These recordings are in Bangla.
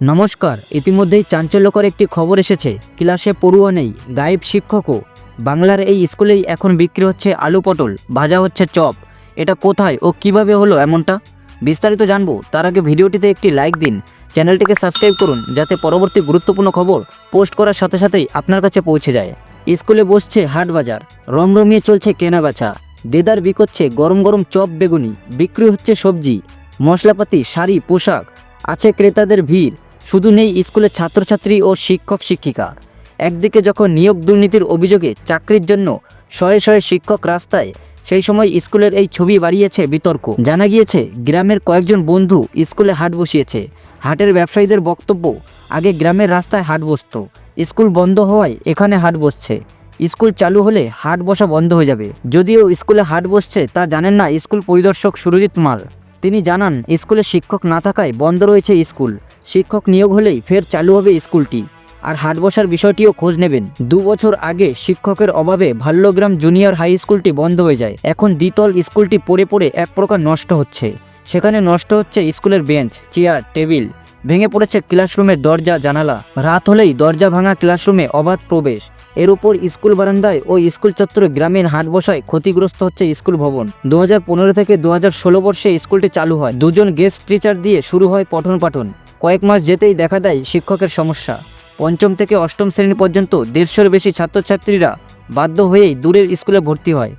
নমস্কার, ইতিমধ্যেই চাঞ্চল্যকর একটি খবর এসেছে। ক্লাসে পড়ুয়া নেই, গায়েব শিক্ষকও। বাংলার এই স্কুলেই এখন বিক্রি হচ্ছে আলু পটল, ভাজা হচ্ছে চপ। এটা কোথায় ও কীভাবে হলো এমনটা? বিস্তারিত জানব। তার আগে ভিডিওটিতে একটি লাইক দিন। চ্যানেলটিকে সাবস্ক্রাইব করুন, যাতে পরবর্তী গুরুত্বপূর্ণ খবর পোস্ট করার সাথে সাথেই আপনার কাছে পৌঁছে যায়। স্কুলে বসছে হাট বাজার, রমরমিয়ে চলছে কেনা বেচা। দেদার বিকোচ্ছে গরম গরম চপ বেগুনি, বিক্রি হচ্ছে সবজি, মশলাপাতি, শাড়ি, পোশাক। আছে ক্রেতাদের ভিড়। শুধু নেই স্কুলের ছাত্রছাত্রী ও শিক্ষক শিক্ষিকা। একদিকে যখন নিয়োগ দুর্নীতির অভিযোগে চাকরির জন্য শয়ে শয়ে শিক্ষক রাস্তায়, সেই সময় স্কুলের এই ছবি বাড়িয়েছে বিতর্ক। জানা গিয়েছে, গ্রামের কয়েকজন বন্ধু স্কুলে হাট বসিয়েছে। হাটের ব্যবসায়ীদের বক্তব্য, আগে গ্রামের রাস্তায় হাট বসতো। স্কুল বন্ধ হওয়ায় এখানে হাট বসছে। স্কুল চালু হলে হাট বসা বন্ধ হয়ে যাবে। যদিও স্কুলে হাট বসছে তা জানেন না স্কুল পরিদর্শক সুরজিৎ মাল। তিনি জানান, স্কুলে শিক্ষক না থাকায় বন্ধ রয়েছে স্কুল। শিক্ষক নিয়োগ হলেই ফের চালু হবে স্কুলটি। আর হাট বসার বিষয়টিও খোঁজ নেবেন। দু বছর আগে শিক্ষকের অভাবে ভাল্যগ্রাম জুনিয়র হাই স্কুলটি বন্ধ হয়ে যায়। এখন দ্বিতল স্কুলটি পড়ে পড়ে এক প্রকার নষ্ট হচ্ছে। সেখানে নষ্ট হচ্ছে স্কুলের বেঞ্চ, চেয়ার, টেবিল। ভেঙে পড়েছে ক্লাসরুমের দরজা, জানালা। রাত হলেই দরজা ভাঙা ক্লাসরুমে অবাধ প্রবেশ। এর উপর স্কুল বারান্দায় ও স্কুল চত্বরে গ্রামীণ হাট বসায় ক্ষতিগ্রস্ত হচ্ছে স্কুল ভবন। দু হাজার পনেরো থেকে দু হাজার ষোলো বর্ষে স্কুলটি চালু হয়। দুজন গেস্ট টিচার দিয়ে শুরু হয় পঠন পাঠন। কয়েক মাস যেতেই দেখা দেয় শিক্ষকের সমস্যা। পঞ্চম থেকে অষ্টম শ্রেণি পর্যন্ত দেড়শোর বেশি ছাত্রছাত্রীরা বাধ্য হয়েই দূরের স্কুলে ভর্তি হয়।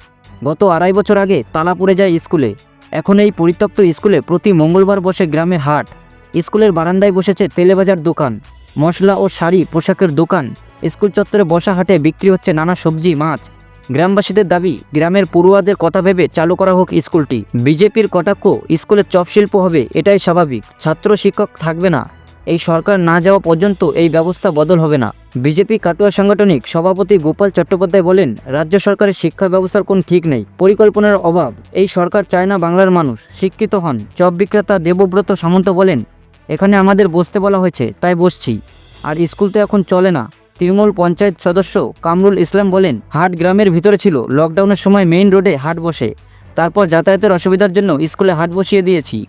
গত আড়াই বছর আগে তালা পড়ে যায় স্কুলে। এখন এই পরিত্যক্ত স্কুলে প্রতি মঙ্গলবার বসে গ্রামের হাট। স্কুলের বারান্দায় বসেছে তেলেবাজার দোকান। মশলা ও শাড়ি পোশাকের দোকান। স্কুল চত্বরে বসা হাটে বিক্রি হচ্ছে নানা সবজি, মাছ। গ্রামবাসীদের দাবি, গ্রামের পড়ুয়াদের কথা ভেবে চালু করা হোক স্কুলটি। বিজেপির কটাক্ষ স্কুলের চপ শিল্প হবে, এটাই স্বাভাবিক। ছাত্র শিক্ষক থাকবে না। এই সরকার না যাওয়া পর্যন্ত এই ব্যবস্থা বদল হবে না। বিজেপি কাটুয়া সাংগঠনিক সভাপতি গোপাল চট্টোপাধ্যায় বলেন, রাজ্য সরকারের শিক্ষা ব্যবস্থার কোন ঠিক নেই। পরিকল্পনার অভাব। এই সরকার চায় না বাংলার মানুষ শিক্ষিত হন। চপ বিক্রেতা দেবব্রত সামন্ত বলেন এখানে আমাদের বসতে বলা হয়েছে, তাই বসছি। আর স্কুল তো এখন চলে না। তৃণমূল পঞ্চায়েত সদস্য কামরুল ইসলাম বলেন, হাট গ্রামের ভিতরে ছিল লকডাউনের সময় মেইন রোডে হাট বসে। তারপর যাতায়াতের অসুবিধার জন্য স্কুলে হাট বসিয়ে দিয়েছি।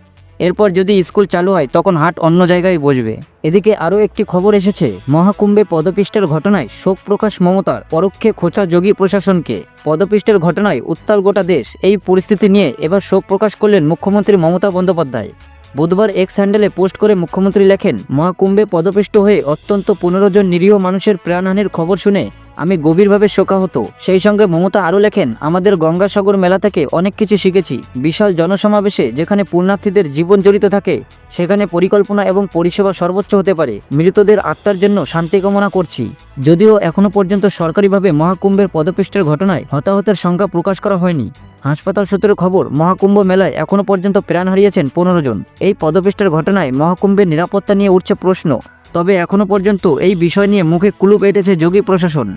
এরপর যদি স্কুল চালু হয়, তখন হাট অন্য জায়গায় বসবে। এদিকে আরও একটি খবর এসেছে, মহাকুম্ভে পদপিষ্টের ঘটনায় শোক প্রকাশ মমতার পরোক্ষে খোঁচা যোগী প্রশাসনকে। পদপিষ্টের ঘটনায় উত্তাল গোটা দেশ এই পরিস্থিতি নিয়ে এবার শোক প্রকাশ করলেন মুখ্যমন্ত্রী মমতা বন্দ্যোপাধ্যায়। বুধবার এক্স হ্যান্ডেলে পোস্ট করে মুখ্যমন্ত্রী লেখেন, মহাকুম্ভে পদপিষ্ট হয়ে অত্যন্ত পনেরো জন নিরীহ মানুষের প্রাণহানির খবর শুনে আমি গভীরভাবে শোকাহত। সেই সঙ্গে মমতা আরও লেখেন, আমাদের গঙ্গাসাগর মেলা থেকে অনেক কিছু শিখেছি। বিশাল জনসমাবেশে যেখানে পূর্ণার্থীদের জীবন জড়িত থাকে, সেখানে পরিকল্পনা এবং পরিষেবা সর্বোচ্চ হতে পারে। মৃতদের আত্মার জন্য শান্তি কামনা করছি। যদিও এখনও পর্যন্ত সরকারিভাবে মহাকুম্ভের পদপিষ্টের ঘটনায় হতাহতের সংখ্যা প্রকাশ করা হয়নি। হাসপাতাল সূত্রের খবর, মহাকুম্ভ মেলায় এখনও পর্যন্ত প্রাণ হারিয়েছেন পনেরো জন। এই পদপিষ্টের ঘটনায় মহাকুম্ভের নিরাপত্তা নিয়ে উঠছে প্রশ্ন। তবে এখনও পর্যন্ত এই বিষয় নিয়ে মুখে কুলুপ এঁটেছে যোগী প্রশাসন।